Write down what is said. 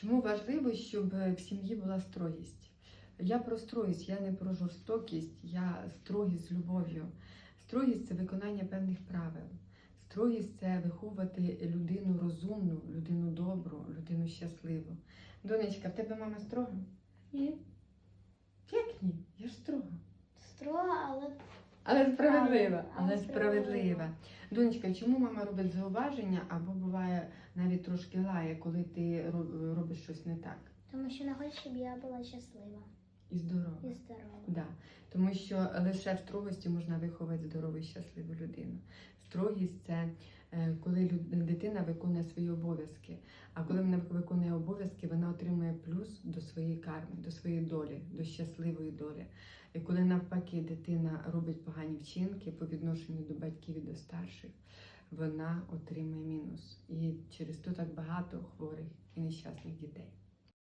Чому важливо, щоб в сім'ї була строгість? Я про строгість, я не про жорстокість, я строгість з любов'ю. Строгість це виконання певних правил. Строгість це виховувати людину розумну, людину добру, людину щасливу. Донечка, в тебе мама строга? Ні. Як ні? Я ж строга. Строга, але Але справедлива, Але- справедлива. Донечка, чому мама робить зауваження або буває навіть трошки лає, коли ти ро- робиш щось не так? Тому що не хоче, щоб я була щаслива і здорова? і здорова. Да. Тому що лише в строгості можна виховати здорову і щасливу людину. Строгість це е, коли дитина виконує свої обов'язки. А коли вона виконує обов'язки, вона отримує плюс до своєї карми, до своєї долі, до щасливої долі. І коли навпаки дитина робить погані вчинки по відношенню до батьків і до старших, вона отримує мінус. І через то так багато хворих і нещасних дітей.